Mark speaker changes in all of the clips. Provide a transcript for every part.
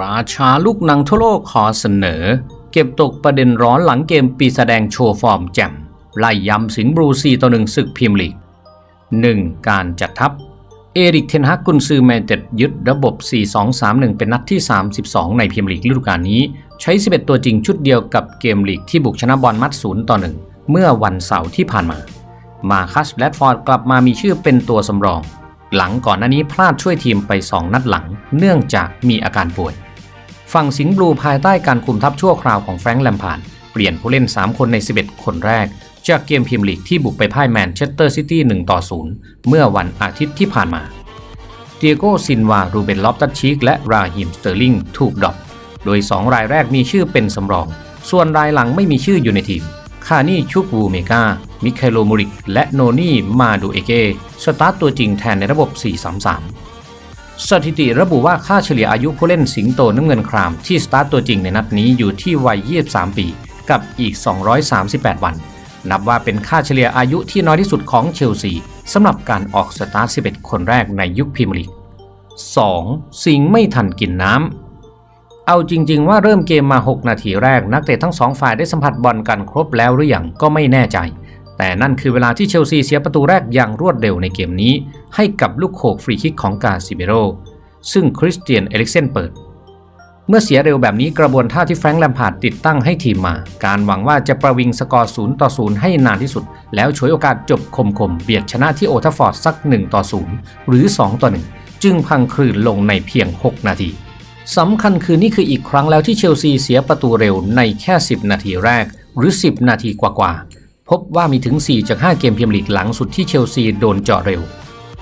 Speaker 1: ราชาลูกหนังทั่วโลกขอเสนอ เก็บตกประเด็นร้อนหลังเกมปีแสดงโชว์ฟอร์มแจ่มไล่ยำสิงบรูซีต่อหนึ่งศึกพรีเมียร์ลีก 1. การจัดทัพ เอริกเทนฮักกุนซือแมนเต็ดยึดระบบ 4-2-3-1 เป็นนัดที่ 32 ในพรีเมียร์ลีกฤดูกาลนี้ ใช้ 11 ตัวจริงชุดเดียวกับเกมลีกที่บุกชนะบอลมัด0ต่อ1เมื่อวันเสาร์ที่ผ่านมา มาคัสแรดฟอร์ดกลับมามีชื่อเป็นตัวสำรอง หลังก่อนหน้านี้พลาดช่วยทีมไป 2 นัดหลัง เนื่องจากมีอาการป่วย ฝั่งสิงห์บลูภายใต้การคุมทัพชั่วคราวของแฟรงค์แลมพาร์ดเปลี่ยนผู้เล่น 3 คนใน 11 คนแรก จากเกมพรีเมียร์ลีกที่บุกไปพ่ายแมนเชสเตอร์ซิตี้1ต่อ0เมื่อวันอาทิตย์ที่ผ่านมาเตียโกซินวา รูเบนลอฟตัชชิก และราฮิมสเตอร์ลิงถูกดรอปโดย 2 รายแรกมีชื่อเป็นสำรอง ส่วนรายหลังไม่มีชื่ออยู่ในทีม คานี่ชุกวูเมกา มิเคโลมูริก และโนนี่ มาดูเอเกสตาร์ตตัวจริงแทนในระบบ 4-3-3 สถิติระบุว่าค่าเฉลี่ยอายุผู้เล่นสิงโตน้ำเงินครามที่สตาร์ตตัวจริงในนัดนี้อยู่ที่วัย 23 ปี กับอีก 238 วัน นับว่าเป็นค่าเฉลี่ยอายุที่น้อยที่สุดของเชลซีสำหรับการออกสตาร์ท 11 คนแรกในยุคพรีเมียร์ลีก 2. สิงไม่ทันกินน้ำ เอาจริง ๆ ว่าเริ่มเกมมา 6 นาทีแรกนักเตะทั้งสองฝ่ายได้สัมผัสบอลกันครบแล้วหรือยังก็ไม่แน่ใจ แต่นั่นคือเวลาที่เชลซีเสียประตูแรกอย่างรวดเร็วในเกมนี้ ให้กับลูกโขกฟรีคิกของกาซิเบโรซึ่งคริสเตียนเอลิกเซนเปิด เมื่อเสียเร็วแบบนี้กระบวนท่าที่แฟรงค์แลมพาร์ดติดตั้งให้ทีมมา การหวังว่าจะประวิงสกอร์0ต่อ0ให้นานที่สุด แล้วฉวยโอกาสจบคมๆเบียดชนะที่โอทัฟฟอร์ดสัก1ต่อ0หรือ2ต่อ1จึงพังคลื่นลงในเพียง 6 นาทีสำคัญคือนี่คืออีกครั้งแล้วที่เชลซีเสียประตูเร็วในแค่ 10 นาทีแรก หรือ 10 นาทีกว่าๆ พบว่ามีถึง 4 จาก 5 เกมเมียร์ลีกหลังสุดที่เชลซีโดนเจาะเร็ว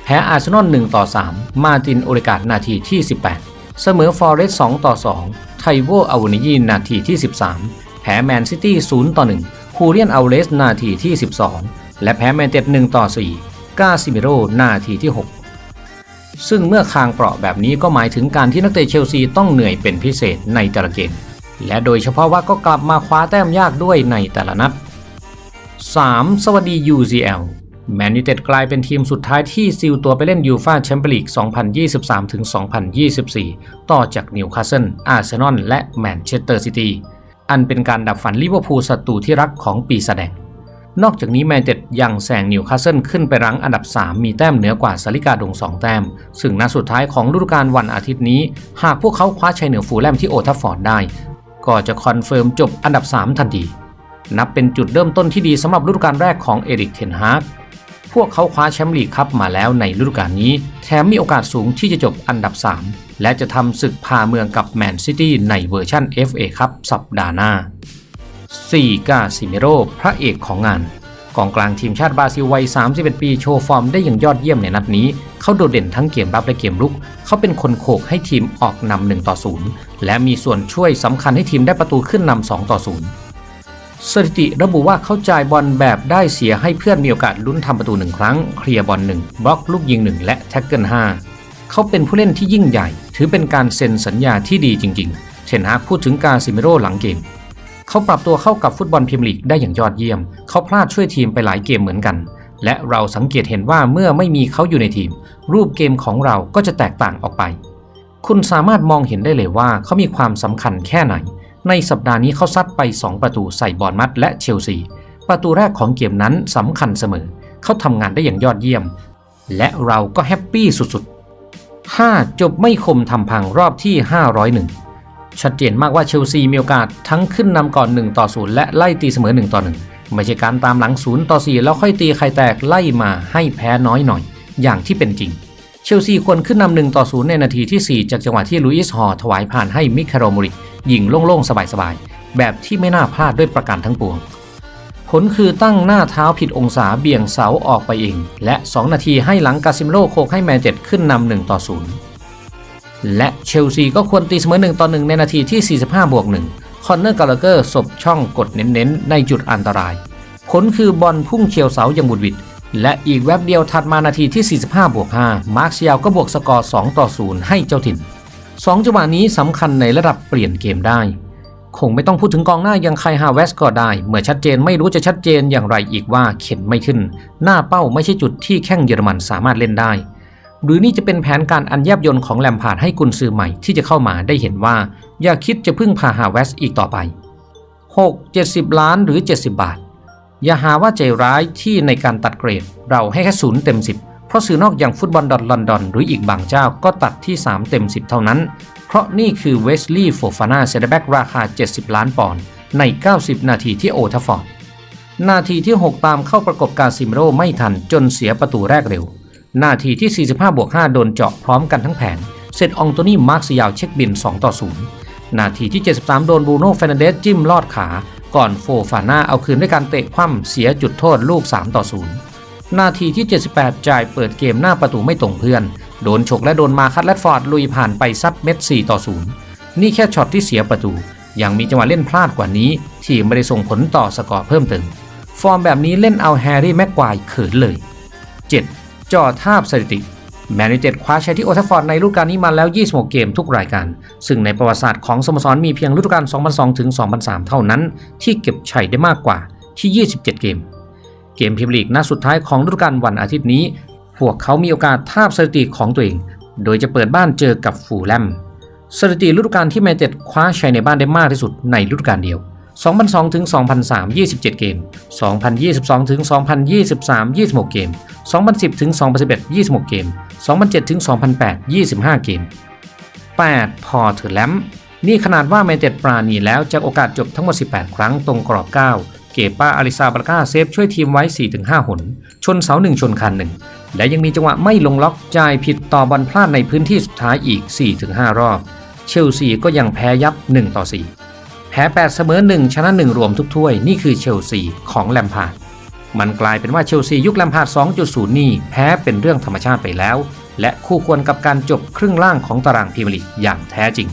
Speaker 1: แพ้อาร์เซนอล1ต่อ 3 มาตินโอริกาดนาทีที่ 18 เสมอฟอร์เรสต์2ต่อ 2 ไทโวอาวนิยีนาทีที่ 13 แพ้แมนซิตี้0ต่อ1ฮูเลียนอัลเลสนาทีที่ 12 และแพ้แมนเต็ด1ต่อ 4 กาซิเมโรนาทีที่ 6 ซึ่งเมื่อคางเปราะแบบนี้ก็หมายถึงการที่นักเตะเชลซีต้องเหนื่อยเป็นพิเศษในแต่ละเกม และโดยเฉพาะว่าก็กลับมาคว้าแต้มยากด้วยในแต่ละนัด 3. สวัสดี UCL แมนยูเต็ดกลายเป็นทีมสุดท้ายที่ซิลตัวไปเล่นยูฟาแชมเปี้ยนลีก 2023-2024 ต่อจากนิวคาสเซิล อาร์เซนอล และแมนเชสเตอร์ซิตี้ อันเป็นการดับฝันลิเวอร์พูลศัตรูที่รักของปีแสดง นอกจากนี้แมนเต็ดยังแซงนิวคาสเซิลขึ้นไปรั้งอันดับ 3 มีแต้มเหนือกว่าสาริกาดง 2 แต้ม ซึ่งนัดสุดท้ายของฤดูกาลวันอาทิตย์นี้ หากพวกเขาคว้าชัยเหนือฟูลแลมที่โอทัฟฟอร์ดได้ ก็จะคอนเฟิร์มจบอันดับ 3 ทันที นับเป็นจุดเริ่มต้นที่ดีสำหรับฤดูกาลแรกของเอริกเทนฮากพวกเขาคว้าแชมป์ลีกคัพมาแล้วในฤดูกาลนี้ แถมมีโอกาสสูงที่จะจบอันดับ 3 และจะทำศึกพาเมืองกับแมนซิตี้ในเวอร์ชัน FA คัพสัปดาห์หน้า 4. กาซิเมโรพระเอกของงานกองกลางทีมชาติบราซิลวัย 31 ปีโชว์ฟอร์มได้อย่างยอดเยี่ยมในนัดนี้ เขาโดดเด่นทั้งเกมรับและเกมรุก เขาเป็นคนโขกให้ทีมออกนำ1ต่อ0และมีส่วนช่วยสำคัญให้ทีมได้ประตูขึ้นนำ2ต่อ0 สถิติระบุว่าเขาจ่ายบอลแบบได้เสียให้เพื่อนมีโอกาสลุ้นทำประตูหนึ่งครั้ง เคลียร์บอลหนึ่งบล็อกลูกยิงหนึ่งและแท็กเกิลห้าเขาเป็นผู้เล่นที่ยิ่งใหญ่ ถือเป็นการเซ็นสัญญาที่ดีจริงๆเช่นหากพูดถึงกาซิเมโรหลังเกม เขาปรับตัวเข้ากับฟุตบอลพรีเมียร์ลีกได้อย่างยอดเยี่ยม เขาพลาดช่วยทีมไปหลายเกมเหมือนกัน และเราสังเกตเห็นว่าเมื่อไม่มีเขาอยู่ในทีม รูปเกมของเราก็จะแตกต่างออกไป คุณสามารถมองเห็นได้เลยว่าเขามีความสำคัญแค่ไหน ในสัปดาห์นี้เขาซัดไป 2 ประตูใส่บอลมัดและเชลซี ประตูแรกของเกมนั้นสำคัญเสมอ เขาทำงานได้อย่างยอดเยี่ยม และเราก็แฮปปี้สุดๆ 5. จบไม่คมทำพังรอบที่ 501 ชัดเจนมากว่าเชลซีมีโอกาสทั้งขึ้นนำก่อน 1 ต่อ 0 และไล่ตีเสมอ 1 ต่อ 1 ไม่ใช่การตามหลัง 0 ต่อ 4 แล้วค่อยตีใครแตกไล่มาให้แพ้น้อยหน่อยอย่างที่เป็นจริงเชลซีควรขึ้นนำหนึ่งต่อศูนย์ในนาทีที่ 4 จากจังหวะที่ลุยส์ฮอร์ถวายผ่านให้มิคาโรมูริก ยิงโล่งๆ สบายๆ แบบที่ไม่น่าพลาดด้วยประการทั้งปวง ผลคือตั้งหน้าเท้าผิดองศาเบี่ยงเสาออกไปเอง และ 2 นาทีให้หลังกาซิมโรโคกให้แมนเจ็ดขึ้นนำ1ต่อ0และเชลซีก็ควรตีเสมอ1ต่อ1ในนาทีที่ 45บวก1คอนเนอร์กาลเกอร์สบช่องกดเน้นๆ ในจุดอันตราย ผลคือบอลพุ่งเฉียวเสาอย่างบุดหวิดและอีกแวบเดียวถัดมานาทีที่ 45บวก5มาร์คเซียลก็บวกสกอร์ 2 ต่อ 0 ให้เจ้าถิ่น 2จังหวะนี้สำคัญในระดับเปลี่ยนเกมได้ คงไม่ต้องพูดถึงกองหน้าย่างไคฮาเวสก็ได้ เมื่อชัดเจนไม่รู้จะชัดเจนอย่างไรอีกว่าเข็นไม่ขึ้น หน้าเป้าไม่ใช่จุดที่แข้งเยอรมันสามารถเล่นได้ หรือนี่จะเป็นแผนการอันแยบยลของแลมพาร์ดให้กุนซือใหม่ที่จะเข้ามาได้เห็นว่า อย่าคิดจะพึ่งพาหาเวสอีกต่อไป 6. 70 ล้านหรือ 70 บาท อย่าหาว่าใจร้ายที่ในการตัดเกรด เราให้แค่ศูนย์เต็ม 10 เพราะสื่อนอกอย่างฟุตบอลดอทลอนดอนหรืออีกบางเจ้าก็ตัดที่ 3 เต็ม 10 เท่านั้น เพราะนี่คือเวสลีย์โฟฟาน่าเซนเตอร์แบ็กราคา 70 ล้านปอนด์ใน 90 นาทีที่โอทัฟฟอร์ดนาทีที่ 6 ตามเข้าประกบการซิมโรไม่ทันจนเสียประตูแรกเร็ว นาทีที่ 45 บวก 5 โดนเจาะพร้อมกันทั้งแผนเสร็จอองโตนี่มาร์คสยาวเช็คบิน 2 ต่อ 0 นาทีที่ 73 โดนบูโน่เฟรนันเดสจิ้มลอดขา ก่อนโฟฟาน่าเอาคืนด้วยการเตะคว่ำเสียจุดโทษลูก 3 ต่อ 0 นาทีที่ 78 จ่ายเปิดเกมหน้าประตูไม่ตรงเพื่อน โดนฉกและโดนมาคัตแรดฟอร์ดลุยผ่านไปซัดเม็ด 4 ต่อ 0 นี่แค่ช็อตที่เสียประตู ยังมีจังหวะเล่นพลาดกว่านี้ ที่ไม่ได้ส่งผลต่อสกอร์เพิ่มเติม ฟอร์มแบบนี้เล่นเอาแฮร์รี่แม็กควายเขินเลย 7. จอทาบสถิติแมนยูเต็ดคว้าชัยที่โอทัฟฟอร์ดในฤดูกาลนี้มาแล้ว 26 เกมทุกรายการ ซึ่งในประวัติศาสตร์ของสโมสรมีเพียงฤดูกาล 2002 ถึง 2003 เท่านั้น ที่เก็บชัยได้มากกว่าที่ 27 เกม เกมพรีเมียร์ลีกนัดสุดท้ายของฤดูกาลวันอาทิตย์นี้ พวกเขามีโอกาสทาบสถิติของตัวเอง โดยจะเปิดบ้านเจอกับฟูแลมสถิติฤดูกาลที่แมนยูเต็ดคว้าชัยในบ้านได้มากที่สุดในฤดูกาลเดียว 2002ถึง2003 27 เกม 2022ถึง2023 26 เกม 2010ถึง2011 26 เกม 2007ถึง2008 25 เกม 8. พอเถอแลมนี่ขนาดว่าแมนเต็ดปราณีแล้วจากโอกาสจบทั้งหมด 18 ครั้งตรงกรอบ 9 เกปาอาริซาบาก้าเซฟช่วยทีมไว้ 4-5 หน ชนเสาหนึ่งชนคันหนึ่ง และยังมีจังหวะไม่ลงล็อกจ่ายผิดต่อบอลพลาดในพื้นที่สุดท้ายอีก 4-5 รอบ เชลซีก็ยังแพ้ยับ1ต่อ4แพ้ 8 เสมอ 1 ชนะ 1 รวมทุกถ้วย นี่คือเชลซีของแลมพาร์ดมันกลายเป็นว่าเชลซียุคแลมพาร์ด2.0 นี่แพ้เป็นเรื่องธรรมชาติไปแล้ว และคู่ควรกับการจบครึ่งล่างของตารางพรีเมียร์ลีกอย่างแท้จริง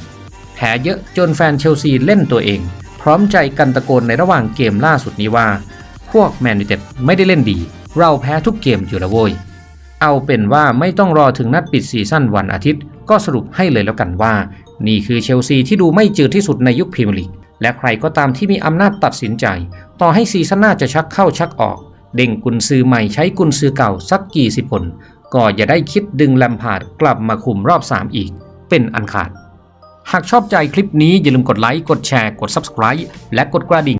Speaker 1: แพ้เยอะจนแฟนเชลซีเล่นตัวเอง พร้อมใจกันตะโกนในระหว่างเกมล่าสุดนี้ว่า พวกแมนยูเต็ดไม่ได้เล่นดี เราแพ้ทุกเกมอยู่ล้วโว้ยเอาเป็นว่าไม่ต้องรอถึงนัดปิดซีซั่นวันอาทิตย์ ก็สรุปให้เลยแล้วกันว่า นี่คือเชลซีที่ดูไม่จืดที่สุดในยุคพรีเมียร์ลีกและใครก็ตามที่มีอำนาจตัดสินใจ ต่อให้ซีซั่นหน้าจะชักเข้าชักออก เด้งกุนซือใหม่ใช้กุนซือเก่าสักกี่สิบคนก็อย่าได้คิดดึงแลมพาร์ดกลับมาคุมรอบ 3 อีก เป็นอันขาด หากชอบใจคลิปนี้อย่าลืมกดไลค์ กดแชร์ กด Subscribe และกดกระดิ่ง